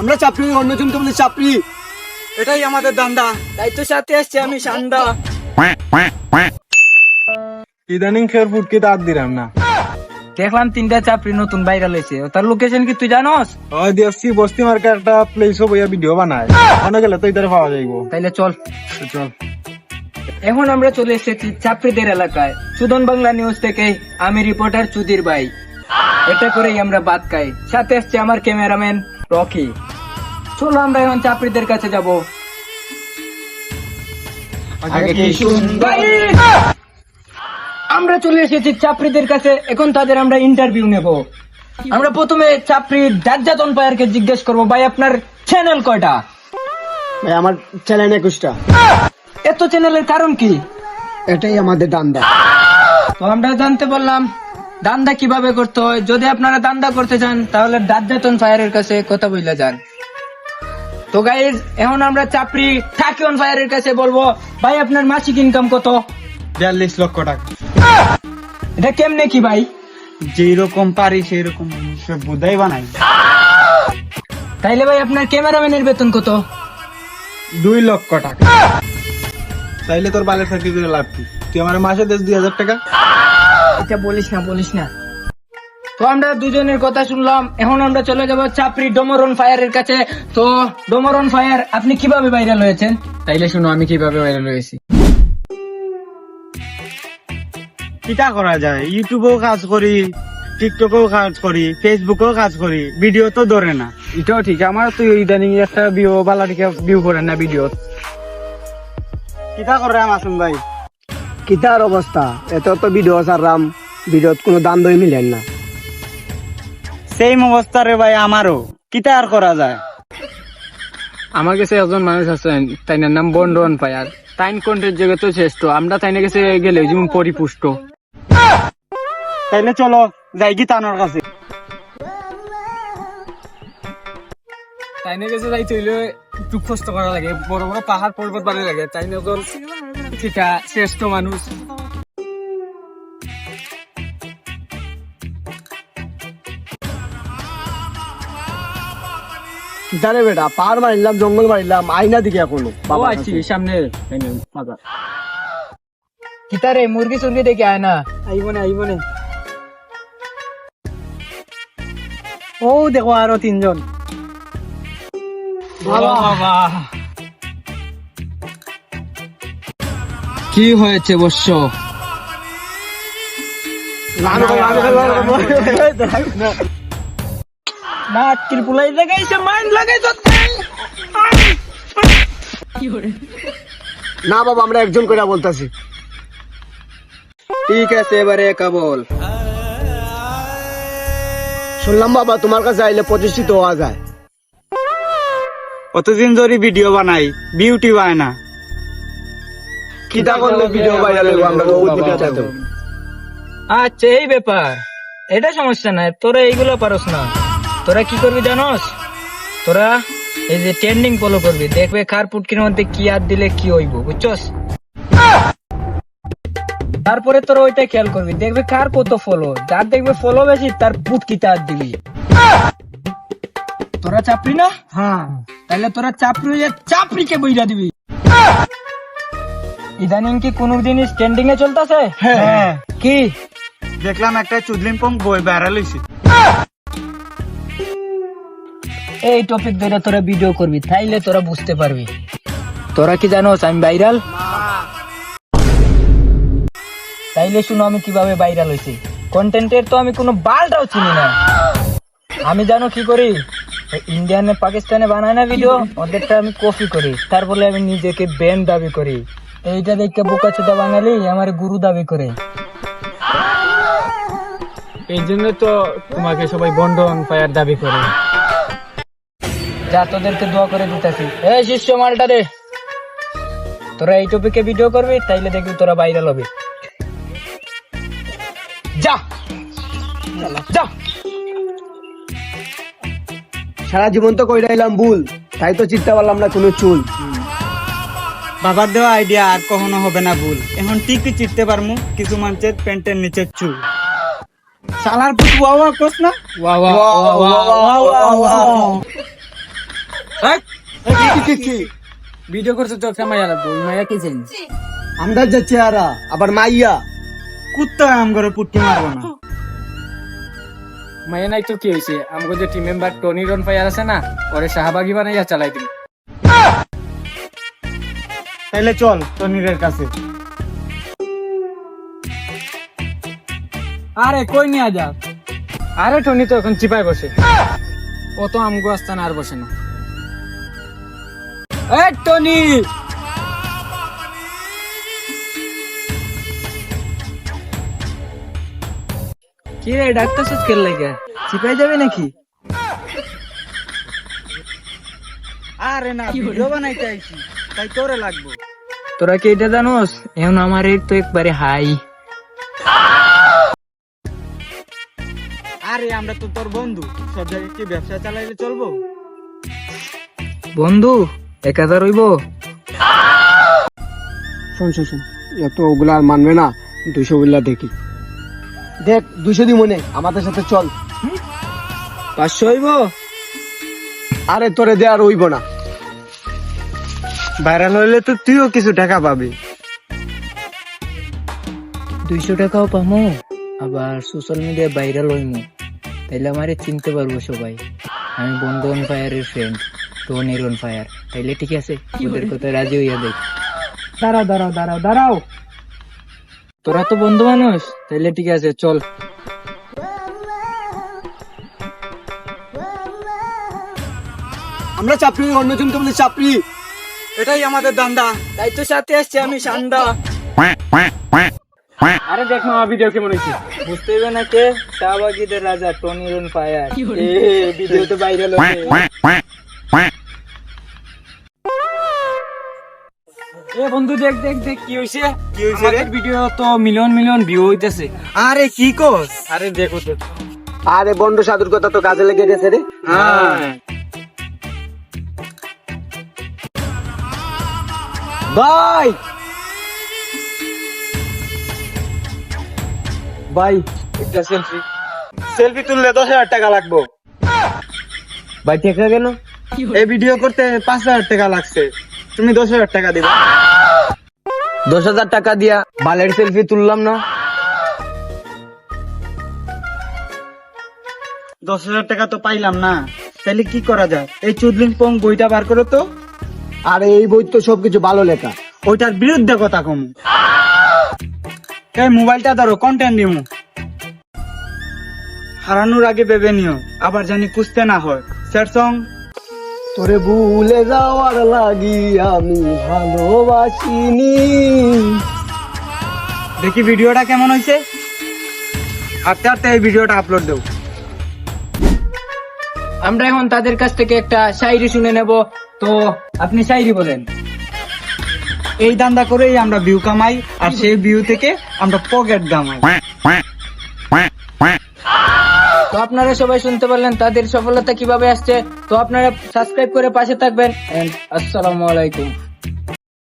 আমরা চাপড়ি অন্যজনকে বলি চাপড়ি এটাই আমাদের দান্দা। তাই তো সাথে আসছে আমি সান্দা। ইদানিং খের ফুটকে দাঁত দিলাম না? দেখলাম তিনটা চাপড়ি নতুন ভাইরাল হয়েছে। তার লোকেশন কি তুই জানোস? ওই দেখছি বস্তি মার্কে একটা প্লেস হব ভিডিও বানায়। ওখানে গেলে তো ইধারে পাওয়া যাইব। তাইলে চল। চল। এখন আমরা চলে এসেছি চাপড়িদের এলাকায়। সুদন বাংলা নিউজ থেকে আমি রিপোর্টার চুদির ভাই। এটা করেই আমরা বাদ খাই। সাথে আসছে আমার ক্যামেরাম্যান রকি চলো আমরা এখন চাপড়িদের কাছে যাব। কি আমরা চলে এসেছি চাপড়িদের কাছে এখন তাদের আমরা ইন্টারভিউ নেব। আমরা প্রথমে চাপড়ি দাজ্জাতন পায়ারকে জিজ্ঞেস করব ভাই আপনার চ্যানেল কয়টা? ভাই আমার চ্যানেল একুশটা। এত চ্যানেলের কারণ কি? এটাই আমাদের দান্দা। তো আমরা জানতে পারলাম দান্দা কীভাবে করতে হয়? যদি আপনারা দান্দা করতে চান তাহলে দাজ্জাতন ফায়ারের কাছে কথা বলে যান। তো গাইজ এখন আমরা চাপড়ি থাকিওন ফায়ারের কাছে বলব ভাই আপনার মাসিক ইনকাম কত? বিয়াল্লিশ লক্ষ টাকা। এটা কেমনে কি ভাই? যেই রকম পারি সেই রকম বুধাই বানাই। তাইলে ভাই আপনার ক্যামেরাম্যানের বেতন কত? দুই লক্ষ টাকা। তাইলে তোর বালের করে লাভ কি? তুই আমার মাসে দেশ দুই হাজার টাকা? এটা বলিস না বলিস না। তো আমরা দুজনের কথা শুনলাম এখন আমরা চলে যাব চাপড়ি ডোমরন ফায়ারের কাছে। তো ডোমরন ফায়ার আপনি কীভাবে ভাইরাল হয়েছেন? তাইলে শুনো আমি কীভাবে ভাইরাল হয়েছি। কিটা করা যায়? ইউটিউবেও কাজ করি টিকটকেও কাজ করি ফেসবুকেও কাজ করি ভিডিও তো ধরে না। এটাও ঠিক আমার তো ইদানিং একটা ভিউ বালা থেকে ভিউ করে না ভিডিও কিটা করে মাসুম ভাই? কিতার অবস্থা? এত তো ভিডিও সারলাম ভিডিওত কোনো দাম দই মিলেন না। সেম অবস্থা রে ভাই আমারও। কিটা আর করা যায়? আমার কাছে একজন মানুষ আছেন তাই নাম বন্ডন ফায়ার তাইন কন্টেন্ট জগৎ শ্রেষ্ঠ। আমরা তাইনের কাছে গেলে যেমন পরিপুষ্ট। তাইলে চলো যাই কি তানোর কাছে। তাইনের কাছে যাইতে হইলে একটু কষ্ট করা লাগে। বড় বড় পাহাড় পর্বত বাড়ি লাগে। তাই সেটা শ্রেষ্ঠ মানুষ। বেটা পাহাড় মারিলাম জঙ্গল মারিলাম আইনা দিকে এখনও। ও আছি সামনে কিতারে মুরগি সুরগি দেখে আয় না। আইব না আইব না। ও দেখো আরও তিনজন। বাবা বাবা। কি হয়েছে বর্ষ না ত্রিপুলাই লাগাইছে মাইন্ড লাগাইছে না বাবা আমরা একজন করে বলতাছি। ঠিক আছে এবারে কেবল শুনলাম বাবা তোমার কাছে আইলে প্রতিষ্ঠিত হওয়া যায়। অতদিন ধরে ভিডিও বানাই বিউটি হয় না। কিতা করলে ভিডিও ভাইরাল হইব? আমরা তো দিকে চাইতো আচ্ছা এই ব্যাপার। এটা সমস্যা নাই। তোরা এইগুলো পারস না। তোরা কি করবি জানোস? তোরা এই যে ট্রেন্ডিং ফলো করবি। দেখবে কার পুটকির মধ্যে কি আর দিলে কি হইব বুঝছস? তারপরে তোরা ওইটা খেয়াল করবি। দেখবে কার কত ফলো যার দেখবে ফলো বেশি তার পুটকিতে আর দিবি। তোরা চাপড়ি না? হ্যাঁ। তাহলে তোরা চাপড়ি হয়ে চাপড়িকে বইরা দিবি। ইদানিং কি কোন জিনিস স্ট্যান্ডিং এ চলতেছে? হ্যাঁ। কি? দেখলাম একটা চুদলিম পং বই ভাইরাল হয়েছে এই টপিক ধরে তোরা ভিডিও করবি তাইলে তোরা বুঝতে পারবি। তোরা কি জানোস আমি ভাইরাল তাইলে শুনো আমি কীভাবে ভাইরাল হয়েছি কন্টেন্টের তো আমি কোনো বালটাও চিনি না। আমি জানো কি করি? ইন্ডিয়ানে পাকিস্তানে বানায় না ভিডিও ওদেরটা আমি কপি করি। তারপরে আমি নিজেকে ব্যান্ড দাবি করি। এইটা দেখে বোকা চোদা বাঙালি আমার গুরু দাবি করে। এই জন্য তো তোমাকে সবাই বন্ডন ফায়ার দাবি করে। যা তোদেরকে দোয়া করে দিতেছি। এই শিষ্য মালটা রে তোরা এই টপিকে ভিডিও করবি তাইলে দেখবি তোরা ভাইরাল হবে। যা! যা! সারা জীবন তো কইরা এলাম ভুল তাই তো চিন্তা পারলাম না কোনো চুল। বাবার দেওয়া আইডিয়া আর কখনো হবে না ভুল। এখন ঠিকই চিনতে পারমু কিছু মানুষের প্যান্টের নিচে চুল। সালার পুত ওয়া ওয়া কোস না? ওয়া ওয়া ওয়া ওয়া ওয়া ওয়া ভিডিও করছে তো একটা মাইয়া লাগবে মাইয়া কি চেঞ্জ আমরা যে চেহারা আবার মাইয়া। কুত্তা আম করে পুট্টি মারবো না। মাইয়া নাই তো কি হয়েছে আমাকে যে team member Tony Ron fire আছে না ওরে শাহবাগি বানাইয়া চালাই দিবি তাইলে চল তনিরের কাছে। আরে, কই নিয়ে যা? আরে, টনি তো এখন চিপায় বসে। ও তো আমগো আর বসে না। এ, টনি! কি রে ডাক্তার সাথে খেল চিপাই যাবে নাকি? আরে না, ভিডিও বানাইতে আইছি। তাই তোরে লাগবো। তোরা কি এটা জানোস? এখন আমার তো একবারে হাই। আরে আমরা তো তোর বন্ধু। সব জায়গায় কি ব্যবসা চালাইলে চলবো? বন্ধু এক হাজার হইব শোন শোন শোন এত ওগুলা আর মানবে না। দুশো গুলা দেখি। দেখ দুশো দি মনে আমাদের সাথে চল। পাঁচশো হইব? আরে তোরে দে আর হইব না। ভাইরাল হইলে তো তুইও কিছু টাকা পাবি। দুইশো টাকাও পামো আবার সোশ্যাল মিডিয়ায় ভাইরাল হইমু। তাইলে আমারে চিনতে পারব সবাই। আমি বন্ধু অন ফায়ারের ফ্রেন্ড টনির অন ফায়ার। তাইলে ঠিক আছে ওদের কথা রাজি হইয়া দেখ। দাঁড়াও দাঁড়াও দাঁড়াও দাঁড়াও। তোরা তো বন্ধু মানুষ তাইলে ঠিক আছে চল। আমরা চাপড়ি অন্যজনকে বলে চাপড়ি এটাই আমাদের দান্দা। তাই তো সাথে আসছে আমি সান্দা। আরে দেখ ভিডিও কেমন হয়েছে? বুঝতে হবে না কে? রাজা টনি রন ফায়ার। এ ভিডিও তো ভাইরাল হয়েছে। এ বন্ধু দেখ দেখ দেখ কি হইছে কি হইছে রে? ভিডিও তো মিলিয়ন মিলিয়ন ভিউ হইতেছে। আরে কি কস? আরে দেখো তো আরে বন্ধু সাধুর কথা তো কাজে লেগে গেছে রে। হ্যাঁ। ভাই। ভাই। একটা সেলফি। সেলফি তুললে দশ হাজার টাকা লাগবো। ভাই ঠিক গেল এই ভিডিও করতে পাঁচ হাজার টাকা লাগছে। তুমি দশ হাজার টাকা দিবা। দশ হাজার টাকা দিয়া বালের সেলফি তুললাম না। দশ হাজার টাকা তো পাইলাম না। তাহলে কি করা যায়? এই চুদলিং পং বইটা বার করো তো। আরে এই বই তো সবকিছু ভালো লেখা। ওইটার বিরুদ্ধে কথা কম। এই মোবাইলটা ধরো কন্টেন্ট দিমু হারানোর আগে ভেবে নিও আবার জানি কুস্তে না হয়। স্যার সং। তোরে ভুলে যাওয়ার লাগি আমি ভালোবাসিনি। দেখি ভিডিওটা কেমন হয়েছে? হাঁটতে হাঁটতে এই ভিডিওটা আপলোড দেবো। আমরা এখন তাদের কাছ থেকে একটা শায়রি শুনে নেব। তো আপনি শায়রি বলেন। এই দান্দা করেই আমরা ভিউ কামাই, আর সেই ভিউ থেকে আমরা পকেট কামাই। তো আপনারা সবাই শুনতে পারলেন, তাদের সফলতা কীভাবে আসছে? তো আপনারা সাবস্ক্রাইব করে পাশে থাকবেন আসসালামু আলাইকুম।